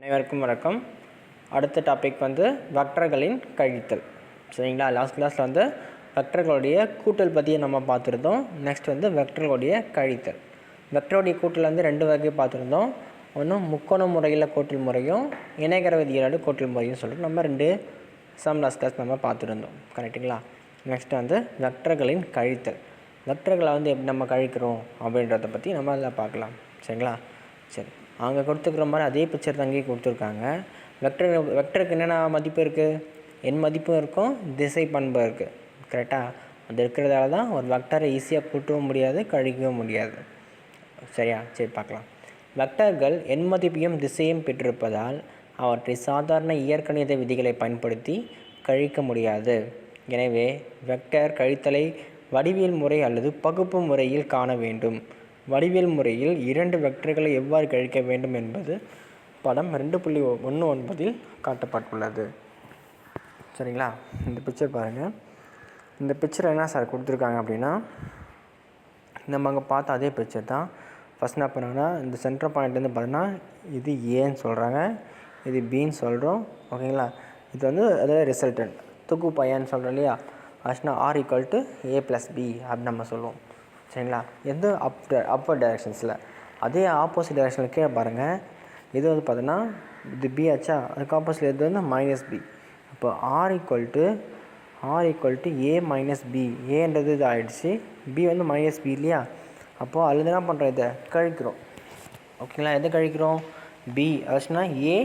அனைவருக்கும் வணக்கம். அடுத்த டாபிக் வந்து வெக்டர்களின் கழித்தல். சரிங்களா? லாஸ்ட் கிளாஸில் வந்து வெக்டர்களுடைய கூட்டல் பற்றி நம்ம பார்த்துருந்தோம். நெக்ஸ்ட் வந்து வெக்டர்களுடைய கழித்தல். வெக்டருடைய கூட்டல் வந்து ரெண்டு வகை பார்த்துருந்தோம். ஒன்று முக்கோண முறையில் கூட்டல் முறையும் இணைகர விதிகளோட கூட்டல் முறையும் சொல்லிட்டு நம்ம ரெண்டு சம் லாஸ்ட் கிளாஸ் நம்ம பார்த்துருந்தோம். கரெக்டுங்களா நெக்ஸ்ட் வந்து வெக்டர்களின் கழித்தல். வெக்டர்களை வந்து எப்படி நம்ம கழிக்கிறோம் அப்படின்றத பற்றி நம்ம அதில் பார்க்கலாம். சரிங்களா? சரி. அங்கே கொடுத்துருக்குற மாதிரி அதே பிக்சர் தான் அங்கேயே கொடுத்துருக்காங்க. வெக்டர் வெக்டருக்கு என்னென்ன மதிப்பு இருக்குது என் மதிப்பும் இருக்கும் திசை பண்பு இருக்குது கரெக்டாக அது இருக்கிறதால தான் ஒரு வெக்டரை ஈஸியாக கூட்டவும் முடியாது கழிக்கவும் முடியாது. சரியா? சரி பார்க்கலாம். வெக்டர்கள் எண் மதிப்பையும் திசையும் பெற்றிருப்பதால் அவற்றை சாதாரண இயற்கணித விதிகளை பயன்படுத்தி கழிக்க முடியாது. எனவே வெக்டர் கழித்தலை வடிவியல் முறை அல்லது பகுப்பு முறையில் காண வேண்டும். வடிவியல் முறையில் இரண்டு வெக்டர்களை எவ்வாறு கழிக்க வேண்டும் என்பது படம் ரெண்டு புள்ளி ஒன்று ஒன்பதில் காட்டப்பட்டுள்ளது. சரிங்களா? இந்த பிக்சர் பாருங்கள் இந்த பிக்சர் என்ன சார் கொடுத்துருக்காங்க அப்படின்னா நம்ம அங்கே பார்த்த அதே பிக்சர் தான். ஃபஸ்ட் என்ன பண்ணாங்கன்னா இந்த சென்டர் பாயிண்ட்லேருந்து பார்த்தீங்கன்னா இது ஏன்னு சொல்கிறாங்க இது பின்னு சொல்கிறோம் ஓகேங்களா? இது வந்து அதாவது ரிசல்டன்ட் துக்கு பையன்னு சொல்கிறோம் இல்லையா? ஆச்சுன்னா R equal to A plus B அப்படின்னு நம்ம சொல்லுவோம். சரிங்களா? எந்த அப் அப்வர்ட் டைரெக்ஷன்ஸில் அதே ஆப்போசிட் டைரெக்ஷனில் கீழே பாருங்கள் இது வந்து பார்த்தீங்கன்னா இது பி ஆச்சா? அதுக்கு ஆப்போசிட் இது வந்து மைனஸ் பி அப்போ R equal to R equal to A minus B ஏன்றது இது ஆகிடுச்சு பி வந்து மைனஸ் பி இல்லையா? அப்போது அதில் என்ன பண்ணுறோம் இதை? கழிக்கிறோம். ஓகேங்களா? எதை கழிக்கிறோம்? பி ஆச்சுன்னா ஏ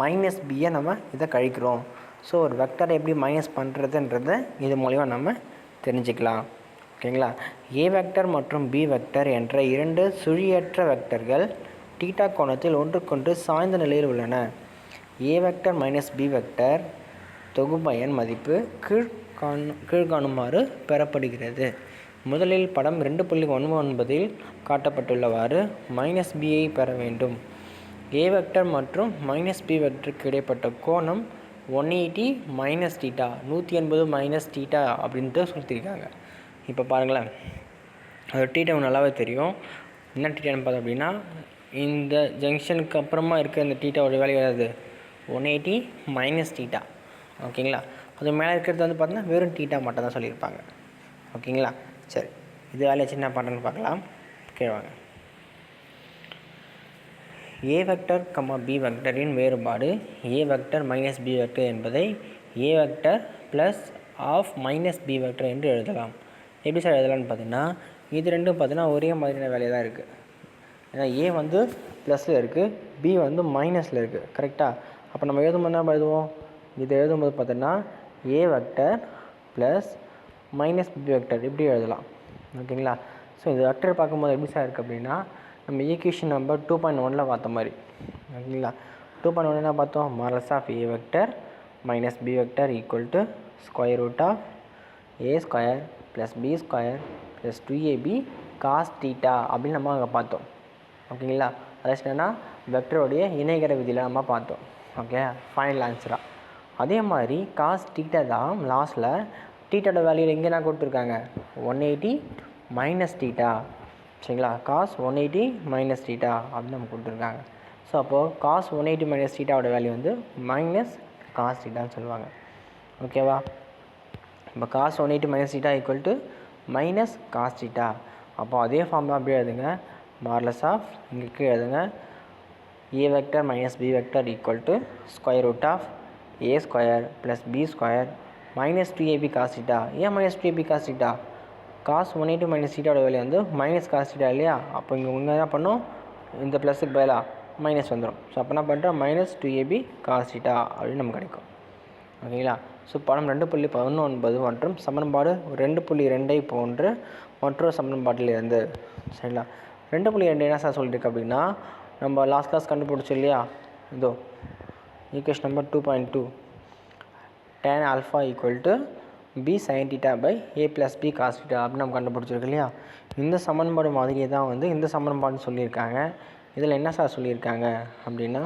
மைனஸ் பியை நம்ம இதை கழிக்கிறோம். ஸோ ஒரு வெக்டரை எப்படி மைனஸ் பண்ணுறதுன்றதை இது மூலிமா நம்ம தெரிஞ்சுக்கலாம். ஓகேங்களா? ஏ வெக்டர் மற்றும் பி வெக்டர் என்ற இரண்டு சுழியற்ற வெக்டர்கள் டீட்டா கோணத்தில் ஒன்றுக்கொன்று சாய்ந்த நிலையில் உள்ளன. A vector minus B vector தொகுபயன் மதிப்பு கீழ்காண் கீழ்காணுமாறு பெறப்படுகிறது. முதலில் படம் ரெண்டு புள்ளி ஒன்று ஒன்பதில் காட்டப்பட்டுள்ளவாறு மைனஸ் பியை பெற வேண்டும். ஏ வெக்டர் மற்றும் மைனஸ் பி வெக்டருக்கு இடைப்பட்ட கோணம் ஒன் எயிட்டி மைனஸ் டீட்டா நூற்றி எண்பது மைனஸ் டீட்டா அப்படின்ட்டு சொல்லியிருக்காங்க. இப்போ பாருங்களேன். அது டீட்டா நல்லாவே தெரியும். என்ன டீட்டான்னு பார்த்தோம் அப்படின்னா இந்த ஜங்ஷனுக்கு அப்புறமா இருக்க இந்த டீட்டாவோட வேல்யூ வராது. ஒன் எயிட்டி மைனஸ் டீட்டா ஓகேங்களா? அது மேலே இருக்கிறது வந்து பார்த்தீங்கன்னா வெறும் டீட்டா மட்டும் தான் சொல்லியிருப்பாங்க. ஓகேங்களா? சரி. இது வேலையை வச்சு என்ன பண்ணுறேன்னு பார்க்கலாம். கேள்வாங்க ஏ வெக்டர் கம்மா பி வெக்டரின் வேறுபாடு. A vector minus B vector என்பதை A vector plus of minus B vector என்று எழுதலாம். எப்படி சார் எழுதலாம்னு பார்த்தீங்கன்னா இது ரெண்டும் பார்த்தீங்கன்னா ஒரே மாதிரியான வேலையாக தான் இருக்குது ஏன்னா ஏ வந்து ப்ளஸில் இருக்குது பி வந்து மைனஸில் இருக்குது கரெக்டாக அப்போ நம்ம எழுதும்போது என்ன எழுதுவோம்? இதை எழுதும்போது பார்த்தோன்னா A vector plus minus B vector இப்படி எழுதலாம். ஓகேங்களா ஸோ இந்த வெக்டர் பார்க்கும்போது எப்படி சார் இருக்குது அப்படின்னா நம்ம ஈக்குவேஷன் நம்பர் டூ பாயிண்ட் ஒனில் பார்த்த மாதிரி. ஓகேங்களா டூ பாயிண்ட் ஒன் என்ன பார்த்தோம்? மரஸ் of A vector minus B vector equal to square root of A square plus B square plus two AB cos theta அப்படின்னு நம்ம அங்கே பார்த்தோம். ஓகேங்களா அதாச்சும் என்னென்னா வெக்டருடைய இணைகர விதியில் நம்ம பார்த்தோம். ஓகே ஃபைனல் ஆன்சராக அதே மாதிரி காஸ் டீட்டா தான் லாஸ்ட்டில் டீட்டாவோட வேல்யூ எங்கேனா கொடுத்துருக்காங்க? ஒன் எயிட்டி மைனஸ் டீட்டா சரிங்களா? Cos one eighty minus theta அப்படின்னு நம்ம கொடுத்துருக்காங்க. ஸோ அப்போது காஸ் ஒன் எயிட்டி மைனஸ் டீட்டாவோட வேல்யூ வந்து மைனஸ் காஸ் டீட்டான்னு சொல்லுவாங்க. ஓகேவா இப்போ cos one eighty minus theta equal to minus cos theta அப்போ அதே ஃபார்ம் தான் அப்படியே எழுதுங்க. மார்லஸ் ஆஃப் இங்கே கீழே எழுதுங்க. A vector minus B vector equal to square root of A square plus B square minus two AB cos theta ஏன் minus two AB cos theta cos one eighty minus சீட்டோட விலை வந்து minus cos theta இல்லையா? அப்போ இங்கே உங்கள் என்ன பண்ணும்? இந்த ப்ளஸுக்கு பதிலாக மைனஸ் வந்துடும் ஸோ அப்போ என்ன பண்ணுறோம் minus two AB cos theta அப்படின்னு நமக்கு கிடைக்கும். ஓகேங்களா? ஸோ படம் ரெண்டு புள்ளி பதினொன்பது மற்றும் சமன்பாடு ரெண்டு புள்ளி ரெண்டை போன்று மற்றொரு சமன்பாட்டிலிருந்து சரிங்களா? ரெண்டு புள்ளி ரெண்டு என்ன சார் சொல்லியிருக்கு அப்படின்னா நம்ம லாஸ்ட் கிளாஸ் கண்டுபிடிச்சோம் இல்லையா? இதோ equation number two point two tan alpha equal to B sine theta by A plus B cos theta அப்படின்னு நம்ம கண்டுபிடிச்சிருக்கு இல்லையா? இந்த சமன்பாடு மாதிரியே தான் வந்து இந்த சமன்பாடுன்னு சொல்லியிருக்காங்க. இதில் என்ன சார் சொல்லியிருக்காங்க அப்படின்னா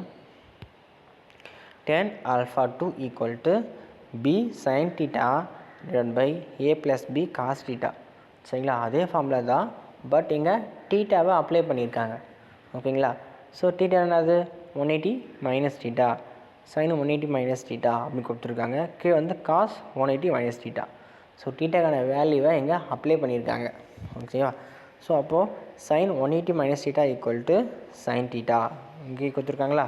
tan alpha two equal to B sine theta divide by A plus B cos theta சரிங்களா? அதே ஃபார்மில் தான் பட் இங்கே டீட்டாவை அப்ளை பண்ணியிருக்காங்க. ஓகேங்களா? ஸோ டீட்டா என்னது? One eighty minus theta sine one eighty minus theta அப்படின்னு கொடுத்துருக்காங்க. கீழே வந்து cos one eighty minus theta so டீட்டாக்கான வேல்யூவை இங்கே அப்ளை பண்ணியிருக்காங்க. ஓகேவா? ஸோ அப்போது sine one eighty minus theta equal to sine theta இங்கே கொடுத்துருக்காங்களா?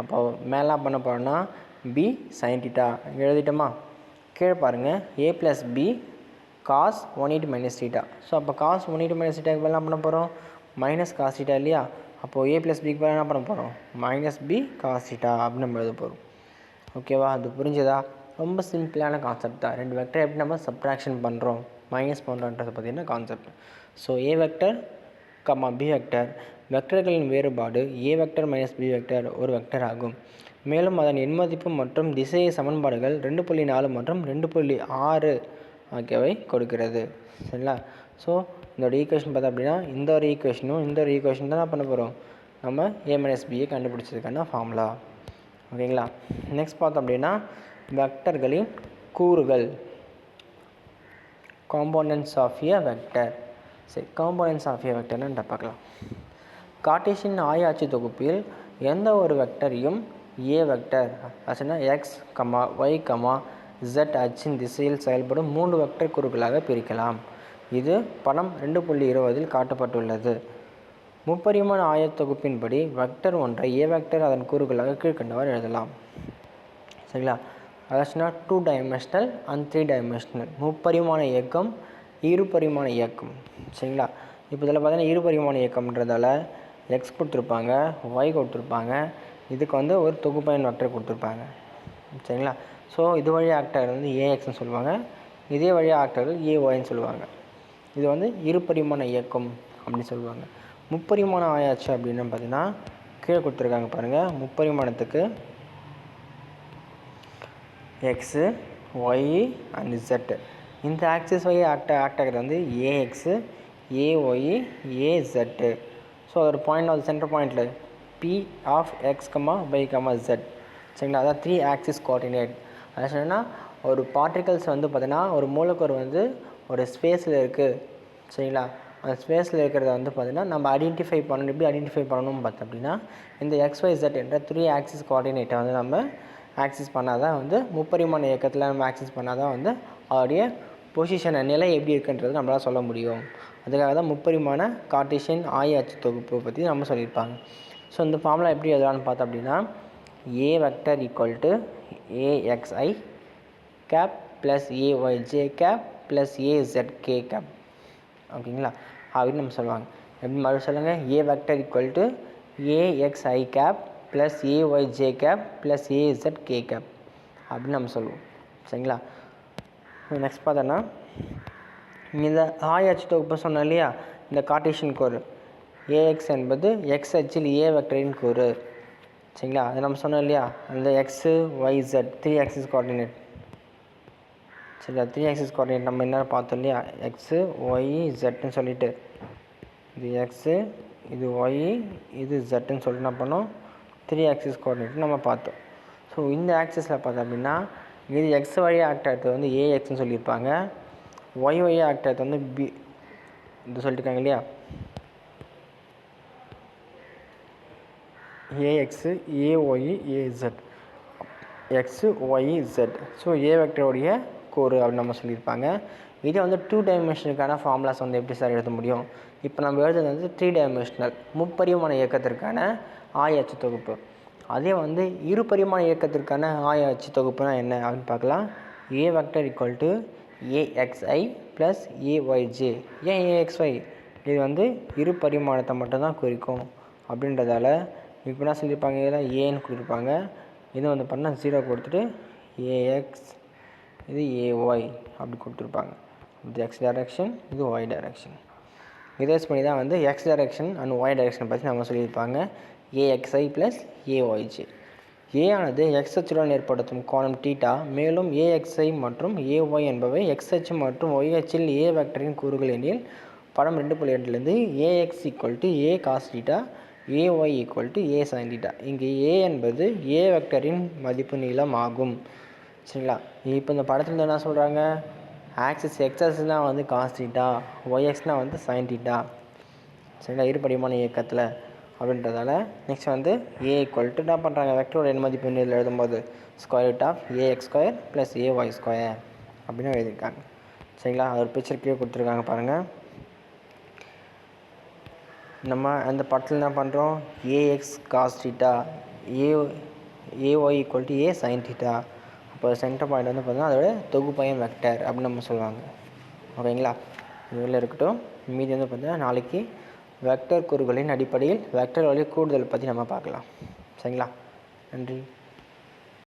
அப்போது மேலே பண்ண போகிறோன்னா பி சைன் டீட்டா எழுதிட்டோமா? கீழே பாருங்கள் A plus B cos one eighty minus theta so அப்போ காஸ் ஒன் எயிட்டி மைனஸ் டீட்டாக்கு என்ன பண்ண போகிறோம் மைனஸ் காஸ் டீட்டா இல்லையா? அப்போது ஏ ப்ளஸ் பிக்கு என்ன பண்ண போகிறோம் மைனஸ் பி காஸ் டீட்டா அப்படின்னு நம்ம எழுத போகிறோம் ஓகேவா அது புரிஞ்சதா? ரொம்ப சிம்பிளான கான்செப்ட் தான். ரெண்டு வெக்டர் எப்படி நம்ம சப்ட்ராக்ஷன் பண்ணுறோம் மைனஸ் பண்ணுறோன்றது பார்த்தீங்கன்னா concept so A vector comma B vector வெக்டர்களின் வேறுபாடு A vector minus B vector ஒரு வெக்டர் ஆகும். மேலும் அதன் எண்மதிப்பு மற்றும் திசைய சமன்பாடுகள் ரெண்டு புள்ளி நாலு மற்றும் ரெண்டு புள்ளி ஆறு ஆகியவை கொடுக்கிறது. சரிங்களா? ஸோ இந்தோட ஈக்குவேஷன் பார்த்தா அப்படின்னா இந்த ஒரு ஈக்குவேஷனும் இந்த ஒரு ஈக்குவேஷன் தான் பண்ண போகிறோம் நம்ம ஏ மைனஸ் கண்டுபிடிச்சதுக்கான ஃபார்முலா ஓகேங்களா? நெக்ஸ்ட் பார்த்தோம் அப்படின்னா வெக்டர்களின் கூறுகள். காம்போனன்ஸ் ஆஃப் ஏ வெக்டர் சரி காம்போனன்ஸ் ஆஃப் ஏ வெக்டர்னு பார்க்கலாம். கார்டேஷியன் ஆயாட்சி தொகுப்பில் எந்த ஒரு வெக்டரையும் ஏ வெக்டர் ஆச்சுன்னா X comma Y comma Z அச்சின் திசையில் செயல்படும் மூன்று வெக்டர் குறுக்களாக பிரிக்கலாம். இது படம் ரெண்டு புள்ளி இருபதில் காட்டப்பட்டுள்ளது. முப்பரிமாண ஆயத்தொகுப்பின்படி வெக்டர் ஒன்றை ஏ வெக்டர் அதன் கூறுகளாக கீழ்கண்டவாறு எழுதலாம். சரிங்களா? அதாச்சுன்னா two dimensional and three dimensional முப்பரிமாண இயக்கம் இரு பரிமாண இயக்கம். சரிங்களா? இப்போ இதில் பார்த்தீங்கன்னா இரு பரிமாண இயக்கம்ன்றதால எக்ஸ் கொடுத்துருப்பாங்க ஒய் கொடுத்துருப்பாங்க இதுக்கு வந்து ஒரு தொகுப்பயன் வெக்டர் கொடுத்துருப்பாங்க. சரிங்களா? ஸோ இது வழி ஆக்டர் வந்து ஏஎக்ஸ்னு சொல்லுவாங்க. இதே வழி ஆக்டர் ஏஒய்ன்னு சொல்லுவாங்க. இது வந்து இரு பரிமாண இயக்கம் அப்படின்னு சொல்லுவாங்க. முப்பரிமாணம் ஆயாச்சு அப்படின்னு பார்த்தீங்கன்னா கீழே கொடுத்துருக்காங்க பாருங்கள் முப்பரிமாணத்துக்கு எக்ஸு ஒய் அண்ட் ஜெட்டு இந்த ஆக்சிஸ் ஒய் ஆக்ட ஆக்டாகிறது வந்து ஏஎக்ஸு ஏஒய் ஏசெட்டு ஸோ ஒரு பாயிண்ட் ஆஃப் சென்டர் பாயிண்டில் P of X comma Y comma Z சரிங்களா? அதான் த்ரீ ஆக்சிஸ் கோஆர்டினேட் அது சொன்னா ஒரு பார்ட்டிகல்ஸ் வந்து பார்த்தீங்கன்னா ஒரு மூலக்கூறு வந்து ஒரு ஸ்பேஸில் இருக்குது சரிங்களா? அந்த ஸ்பேஸில் இருக்கிறத வந்து பார்த்திங்கன்னா நம்ம ஐடென்டிஃபை பண்ணணும். எப்படி ஐடென்டிஃபை பண்ணணும் பார்த்தோம் அப்படின்னா இந்த எக்ஸ்ஒய் ஜெட் என்ற த்ரீ ஆக்சிஸ் கோஆர்டினேட்டை வந்து நம்ம ஆக்சிஸ் பண்ணால் தான் வந்து முப்பரிமாண இயக்கத்தில் நம்ம ஆக்சிஸ் பண்ணால் தான் வந்து அவருடைய பொசிஷன் நிலை எப்படி இருக்குன்றது நம்மளால் சொல்ல முடியும். அதுக்காக தான் முப்பரிமாண கார்ட்டீசியன் ஆய அச்சு தொகுப்பு பற்றி நம்ம சொல்லியிருப்பாங்க. ஸோ இந்த ஃபார்முலா எப்படி எழுதலாம்னு பார்த்தோம் அப்படின்னா A vector equal to AXI cap plus AYJ cap plus AZK cap ஓகேங்களா? அப்படின்னு நம்ம சொல்லுவாங்க. எப்படி மறுபடியும் சொல்லுங்கள் A vector equal to AXI cap plus AYJ cap plus AZ K cap அப்படின்னு நம்ம சொல்லுவோம். சரிங்களா? நெக்ஸ்ட் பார்த்தோன்னா இந்த ஆயாச்சு தொகுப்பு சொன்னோம் இல்லையா? இந்த கார்டேஷியன் கோர் ஏஎக்ஸ் என்பது எக்ஸ் அச்சில் ஏ வெக்டரின் கூறு. சரிங்களா? அது நம்ம சொன்னோம் இல்லையா? அந்த X Y Z three axis coordinate சரிங்களா? த்ரீ ஆக்சிஸ் கோஆர்டினேட் நம்ம என்ன பார்த்தோம் இல்லையா? எக்ஸு ஒய் ஜெட்னு சொல்லிட்டு. இது எக்ஸு இது ஒய் இது ஜெட்டுன்னு சொல்லிட்டு என்ன பண்ணோம்? த்ரீ ஆக்சிஸ் கோஆர்டினேட் நம்ம பார்த்தோம். ஸோ இந்த ஆக்சிஸில் பார்த்தோம் அப்படின்னா இது எக்ஸ் வழியாக ஆக்ட் ஆகிறது வந்து ஏஎக்ஸ்னு சொல்லியிருப்பாங்க. ஒய் ஒய் ஆக்ட் ஆகிறது வந்து பி இது சொல்லியிருக்காங்க இல்லையா? AX AY AZ X Y Z so A வெக்டருடைய கூறு அப்படின்னு நம்ம சொல்லியிருப்பாங்க. இதே வந்து டூ டைமென்ஷனுக்கான ஃபார்முலாஸ் வந்து எப்படி சார் எழுத முடியும்? இப்போ நம்ம எழுதுறது வந்து த்ரீ டைமென்ஷனல் முப்பரிமாண இயக்கத்திற்கான ஆய அச்சு தொகுப்பு. அதே வந்து இரு பரிமாண இயக்கத்திற்கான ஆய அச்சு தொகுப்புனா என்ன அப்படின்னு பார்க்கலாம். A vector equal to AXI plus AYJ ஏன் ஏஎக்ஸ்ஒய் இது வந்து இரு பரிமாணத்தை மட்டும்தான் குறிக்கும் அப்படின்றதால இப்போ என்ன சொல்லியிருப்பாங்க இதெல்லாம் ஏன்னு கொடுத்துருப்பாங்க. இது வந்து பண்ணால் ஜீரோ கொடுத்துட்டு ஏஎக்ஸ் இது ஏஒய் அப்படி கொடுத்துருப்பாங்க. இது எக்ஸ் டைரக்ஷன் இது ஒய் டைரக்ஷன் இதை பண்ணி தான் வந்து X direction and Y direction பற்றி நம்ம சொல்லியிருப்பாங்க. ஏஎக்ஸ்ஐ ப்ளஸ் ஏஒய்ஜி ஏ ஆனது எக்ஸ் அச்சுடன் ஏற்படுத்தும் கோணம் டீட்டா மேலும் ஏஎக்ஸ்ஐ மற்றும் ஏஒய் என்பவை எக்ஸ் அச்சு மற்றும் ஒய் அச்சில் ஏ வெக்டரின் கூறுகள் எனில் படம் ரெண்டு புள்ளி ரெண்டுலேருந்து AX equal to A cos theta AY equal to A sine theta இங்கே ஏ என்பது ஏ வெக்டரின் மதிப்பு நீளம் ஆகும் சரிங்களா? இப்போ இந்த படத்தில் என்ன சொல்கிறாங்க ஆக்சிஸ் எக்ஸஸ்னால் வந்து காஸ்டீட்டா ஒய்எக்ஸ்னால் வந்து சைன் தீட்டா சரிங்களா? இருபடிமான இயக்கத்தில் அப்படின்றதால நெக்ஸ்ட் வந்து ஏ ஈக்குவல் டு என்ன பண்ணுறாங்க வெக்டரோட எண் மதிப்பு இதில் எழுதும்போது square root of AX square plus AY square அப்படின்னு எழுதியிருக்காங்க. சரிங்களா? அது ஒரு பிக்சர் கீழே கொடுத்துருக்காங்க பாருங்கள் நம்ம அந்த படத்தில் என்ன பண்ணுறோம் AX cos theta A AY equal to A sine theta அப்போ சென்டர் பாயிண்ட் வந்து பார்த்தீங்கன்னா அதோட தொகுப்பயன் வெக்டர் அப்படின்னு நம்ம சொல்லுவாங்க. ஓகேங்களா? இதில் இருக்கட்டும். மீதி வந்து பார்த்தீங்கன்னா நாளைக்கு வெக்டர் கூறுகளின் அடிப்படையில் வெக்டர் வழி கூடுதல் பற்றி நம்ம பார்க்கலாம். சரிங்களா? நன்றி.